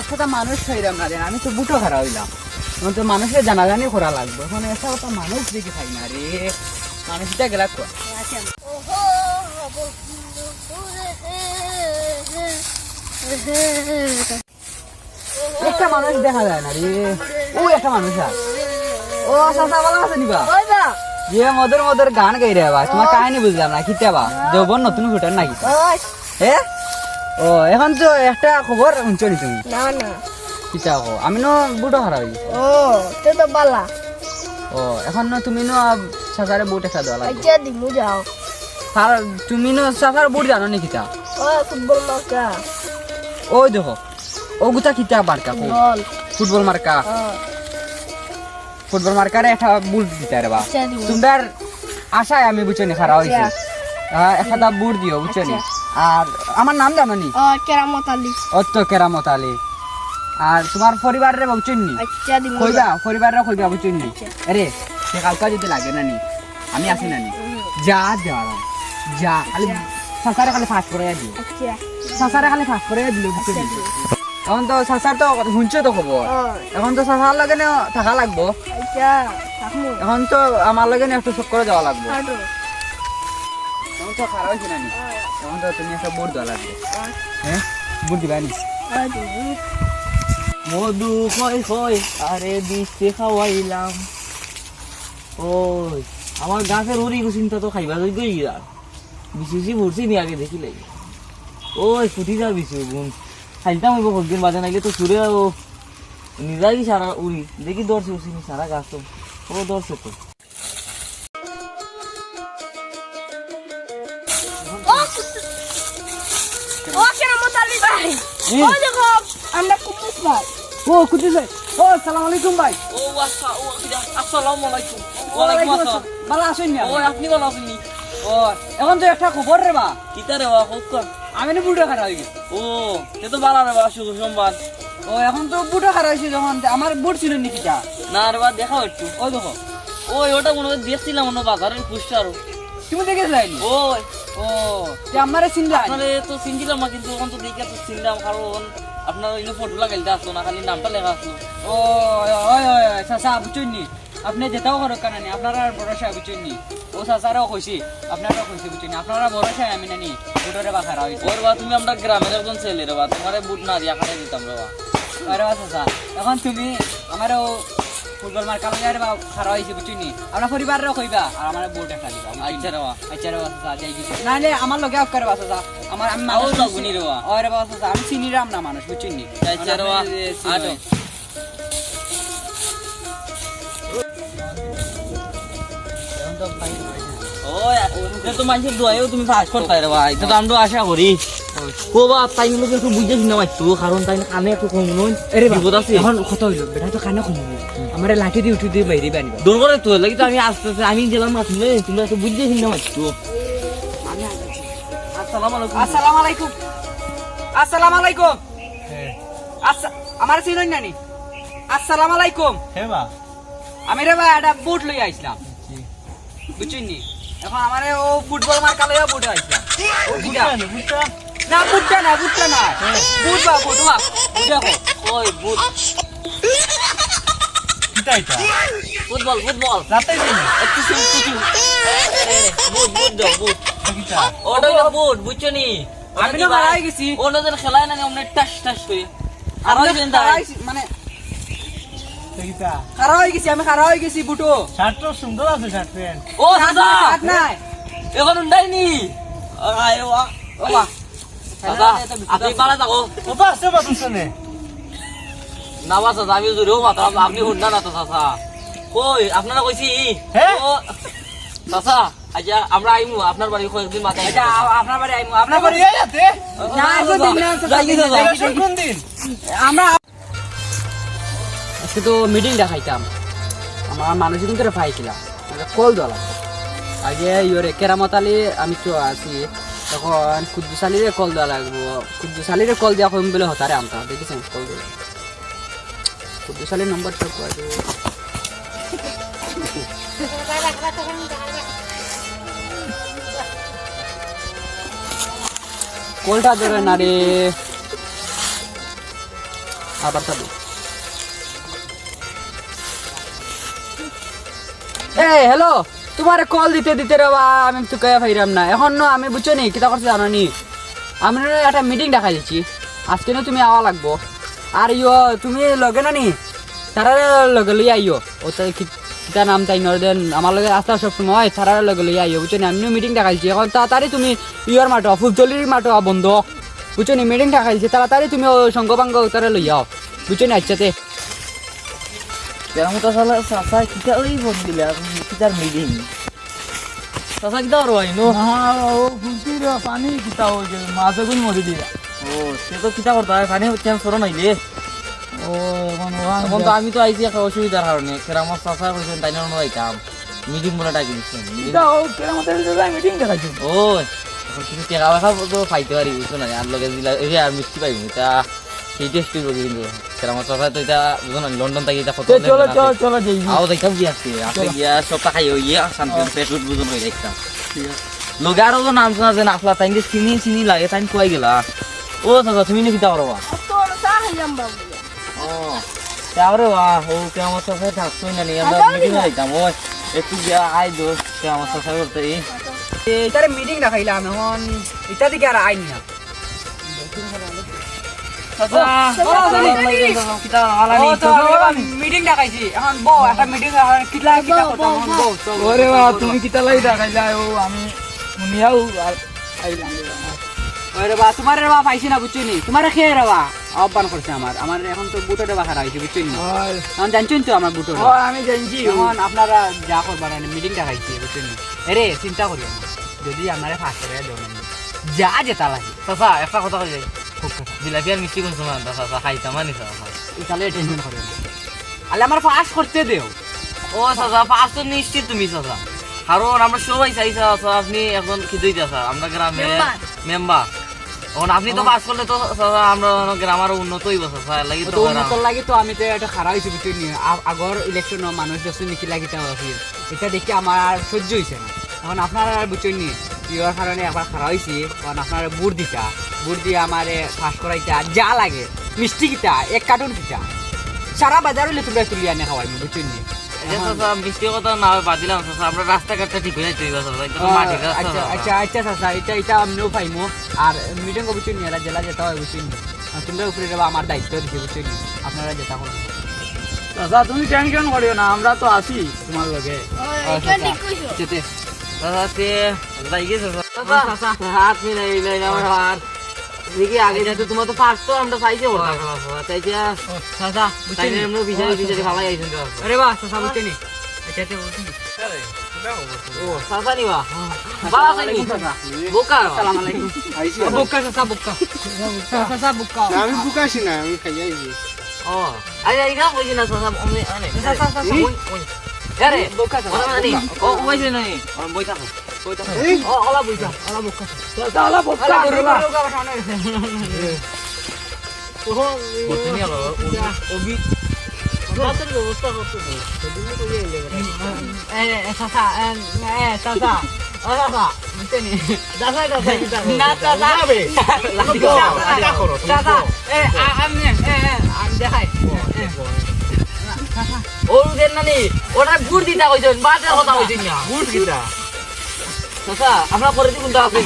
একটা মানুষ খাইলাম না রে আমি তো বুটো খারা হইলাম। এখন তো মানুষের জানাজানি করা লাগবে। এখন মানুষ দেখে খাই না রে। মানুষটা গেলা কর একটা মানুষ দেখা যায় না রে। ও একটা মানুষ আছে ও চাচা ভালো আছে নিবা যে মদের মদের গান গাই রে বা। তোমার কাহিনী বুঝলাম না খিতে বা? যৌবন নতুন ফুটার নাকি? হে? ও এখন তো একটা খবর শুনছো নি তুমি? না না। কিতা কো আমি নো বুটো হারা হই ও তে তো বালা ও এখন ন তুমি নো সাসারে বুট একটা লাগবে। আচ্ছা দিমু যাও। আর তুমি নো সাসার বুট জানো নি কিতা? ও ফুটবল মার্কা ওই দেখো। ও গুতা কিতা মার্কা কো ফুটবল মার্কা ফুটবল মার্কারে একটা বুট দিতে রে বা আচ্ছা তোমার আশায় আমি বুঝছ নি খারা হইছি একটা বুট দিও বুঝছ নি আর আমার নাম জানো নি কেরামত আলী। অত্ত কেরামত আলী। আর তোমার পরিবারের বুঝছ নি আচ্ছা কইবা পরিবারের কইবা বুঝছ নি আচ্ছা। আরে সে কালকা যদি লাগে না নি আমি আছি না নি। যা দেওয়া যা খালি সাসারে খালি ফাঁস করে দিও আচ্ছা। সাসারে খালি ফাঁস করে দিল এখন তো সাসার তো শুনছো তো খবর? এখন তো সাসার লাগে না থাকা লাগবো। আচ্ছা এখন তো আমার লাগে না একটু চক করে যাওয়া লাগবো। হ্যাঁ? মধু কই কই আরে দিতে খাওয়াইলাম। ওই, আমার গাছের উড়ি গুছিনটা তো খাইবা যাই গই গিয়া বিশুসি ভরছি নি আগে দেখিলে ওই ফুটি যা বিশু গুণ। খাইতাম হইব কতদিন বাজে নাইলে তো সুরে ও। নিজাই সারা উড়ি দেখি দৌড়ছে উসিনি সারা গাছ তো। ও দৌড়ছে তো। ভাই দেখো আমরা কুকুস ভাই ও কুটি ভাই ও সালাম আলাইকুম ভাই ও ও আসসালামু আলাইকুম ওয়ালাইকুম আসসালাম। ভালো আছেন না? ও আপনি ভালো আছেন নি? ও এখন তো একটা খবর রে বা। কিতা রে কর। আমি না বুটো খারাপ ও এ তো বালা রে শুভ সোমবার ও এখন তো বুটো খারাপ হয়েছে যখন আমার বুট ছিল নাকি তা না রে বা দেখাও একটু। ও দেখো। ওই ওটা মনে হয় দেখছিলাম অন্য বাজারের পুষ্টার তুমি দেখেছিলাই নি? ও। যে আমারে চিনলা? আপনারে তো চিনছিলাম না কিন্তু এখন তো দেখে তো চিনলাম কারণ আপনার ওই ফটো লাগাইতে আসলো না খালি নামটা লেখা আসলো ও ওই ওই চাচা বুঝছেন নি আপনি যেটাও করো কেন নি আপনারা ভরসা বুঝছেন নি ও চাচারাও কইছি আপনারাও কইছি বুঝছেন নি আপনারা ভরসা আমি নানি বুটোরে বা খারাপ হয়েছে ওর বা তুমি আমরা গ্রামের একজন ছেলে রে বা তোমারে বুট না দিয়া খাটাই দিতাম রে বা আরে বা চাচা। এখন তুমি আমারও ফুটবল মার কালো যারে বা খারাপ হয়েছে বুঝছেন নি? আপনার পরিবারেরও কইবা আর আমার বুট একটা দিবা আচ্ছা রে বা আচ্ছা রে বা চাচা যাই কিছু নাইলে আমার লগে আপ করে বা চাচা আমার আমি আও মানুষ যাবনি রে বা ওরে বা চাচা আমি চিনি রাম না মানুষ বুঝছেন নি? আচ্ছা রে বা আটো। আমরা কারণ তাই কানে একটু কম এখন কত হইল? বেটা তো কানে কম আমার লাঠি দিয়ে উঠি দিয়ে বাইরে বানিবা দূর করে তো লাগি তো আমি আস্তে আস্তে আমি গেলাম না তুমি তুমি একটু বুঝে শুনে পাইতো আসসালামু আলাইকুম। আসসালামু আলাইকুম। আসসালামু আলাইকুম। আচ্ছা আমার চিনুন নানি। আসসালামু আলাইকুম। হে বা আমি রে ভাই একটা বুট লই আইছিলাম। বুঝছেন নি? এখন আমারে ও ফুটবল মার কালে বুট আইছিলাম। ও বুটা না বুটটা না বুটটা না। বুট বা বুট বা বুট দেখো ওই বুট কিতা এটা ফুটবল ফুটবল। রাতে দিন। একটু শুন বুট বুট দাও বুট। কিতা ওটা হলো বুট বুঝছ নি? আমি না হারাই গেছি। ওনাদের খেলায় না অনেক টাস টাস করে। আর ওই হারাইছি, মানে খারাপ হয়ে গেছি আমি খারাপ হয়ে গেছি বুটো। শার্ট তো সুন্দর আছে শার্ট প্যান্ট। ও দাদা! হাত নাই। এখন উন্ডাইনি। আরে বাহ ও বাহ দাদা আপনি পালা থাকো ও তো আসতে পারছিস না না বা চাচা আমি জোরেও মাত্রা আপনি শুননা না তো চাচা। কই আপনারা কইছি? চাচা আচ্ছা আমরা আইমু আপনার বাড়ি কয়েকদিন মাথায় আচ্ছা আপনার বাড়ি আইমু আপনার বাড়ি এই যাতে না এখন না চাচা, যাই দিন না, চাচা। যাই, ইলেকশন কোন দিন? আমরা আজকে তো মিটিং দেখাইতাম। আমার মানুষ কিন্তু পাইছিলাম। কল দলা আগে ইয়রে কেরামত আলী আমি তো আছি। তখন কুদ্দুস আলীরে কল দেওয়া লাগবো। কুদ্দুস আলীরে কল দেওয়া কম বলে হতারে আমটা দেখেছেন? কল দিলে কুদ্দুস আলীর নম্বরটা কয় যে কলটা ধরে না রে। আবার চালু এ হ্যালো তোমার কল দিতে দিতে রে বা আমি তো কয়ে ফাইরাম না। এখন আমি বুঝছ নি, কিতা করছে জানো নি? আমি একটা মিটিং দেখা দিচ্ছি। আজকে না তুমি আওয়া লাগবো। আর ইয়ো তুমি লগে না নি তারা লগে লই আইও ও কিতা নাম তাই নর্দেন আমার লগে আসতে সব সময় তারা লগে লই আইও বুঝছ আমিও মিটিং দেখাইছি। এখন তাড়াতাড়ি তুমি ইয়র মাটো ফুলতলির মাটো বন্ধ। বুঝছ নি মিটিং দেখাইছি তাড়াতাড়ি তুমি ও সঙ্গবাঙ্গ তারা লই আও। বুঝছ নি আচ্ছাতে কেরামত আসলে চাচা কিতা ওই ফোন দিলে কিতার মিটিং চাচা কিতা আর হয় নো ও ফুলতির পানি কিতা হয়ে গেল মাছে গুণ মরি দিয়া ও সে তো কিতা করতে হয় পানি চেঞ্জ করো নাইলে। ও এখন তো আমি তো আইছি একটা অসুবিধার কারণে। কেরামত চাচা কইছেন তাই না যাইতাম মিটিং বলে ডাকি দিচ্ছেন কিতা ও কেরামতের জায়গায় মিটিং দেখাইছো। ও কিছু টেকা বেকা তো পাইতে পারি বুঝছ না? আর লগে দিলা এই আর মিষ্টি পাইবো এটা সেই টেস্ট করব কিন্তু। কেরামত চাচা তো এটা বুঝো না লন্ডন থেকে এটা কত চলো চলো চলো যাই। আও দেখাম গিয়া আছে। আছে গিয়া সবটা খাই হইয়া শান্তি পেট উঠ বুঝুন হই দেখতাম লগে আরও নাম শোনা যে নাফলা তাই চিনি চিনি লাগে তাই কুয়াই গেলা। ও চাচা তুমি নাকি তাও খাইলাম বাবু ও তাওরে বা ও কেমন চাচা থাকছোই না নি আমরা মিটিং যাইতাম ও একটু আই দো কেমন করতে এই এটারে মিটিং দেখাইলাম এখন এটা দিকে আর আইনি না চাচা মিটিং দেখাইছি এখন বউ একটা মিটিং কিলা কিতা করতাম এখন ওরে বা তুমি কিতা লাই দেখাইলা ও আমি শুনিয়াও আর বা তোমার রে বা পাইছি না বুঝছ নি? তোমার খেয়ে রে বা? আহ্বান করছে আমার। আমার এখন তো বুটো রে বা খারাপ হয়েছে বুঝছ নি? এখন জানছেন তো আমার বুটো আমি জানছি। এখন আপনারা যা করবার মিটিং দেখাইছি বুঝছ নি? চিন্তা করিও যদি আপনারা দেবেন যা যেতা লাগে। চাচা একটা কথা কই যাই। জিলাপি আর মিষ্টি কোন সময় চাচা? খাইতাম আনি চাচা তাহলে টেনশন করিও না আলে আমার পাস করতে দেও। ও চাচা পাঁচ তো নিশ্চিত তুমি চাচা। কারণ আমরা সবাই চাই চাচা আপনি এখন খিদুই চাচা? আমরা গ্রামে মেম্বার এখন আপনি তো পাস করলে তো আমরা গ্রাম আরও উন্নত হইব চাচা লাগি তো উন্নত লাগি তো আমি তো এটা খারাপ হয়েছি বুঝছি নি। আগর মানুষ যখন নাকি লাগিতে এটা দেখে আমার আর সহ্য হয়েছে না। এখন আপনারা আর বুঝছেন নি ইয়র কারণে একবার খারাপ হয়েছি এখন আপনারা বুট দিতা। বুট দিয়ে আমার ফাঁস করাইতা যা লাগে। মিষ্টি কিতা এক কার্টুন কিতা। সারা বাজার হইলে তোমরা তুলি আনে খাওয়াই বুঝছেন নি। চাচা কথা না আমরা রাস্তাঘাটটা ঠিক হয়ে যাইতে হইব চাচা এটা তো মাটি আচ্ছা আচ্ছা আচ্ছা চাচা এটা এটা আমিও পাইমো আর মিটিং কো বুঝছেন এরা জেলা যেতে হয় বুঝছেন তোমরা উপরে যাবা আমার দায়িত্ব আপনারা যেটা করুন দাদা তুমি টেনশন করিও না আমরা তো আছি তোমার লগে। এটা ঠিক যেতে। চাচা তে যাই গেছে চাচা। চাচা হাত মিলাই মিলাই আমার হাত। দেখি আগে যাতে তোমার তো ফার্স্ট তো আমরা চাইছে ওটা তাই যে চাচা তাই আমরা বিচারি বিচারি ভালাই আইছেন আরে বাহ চাচা বুঝছেন নি তে ও চাচা নিবা বাবা চাইনি বোকা। আলাইকুম। আমি বুকাছি না আমি ও না না ওই ওই আরে নাই বই থাকো। দেখাই ওর নানি ওটা গুড় দিতা কইছেন বাজার কথা কইছেন না। গুড় দিতা? চাচা দিই কোনটা আছে?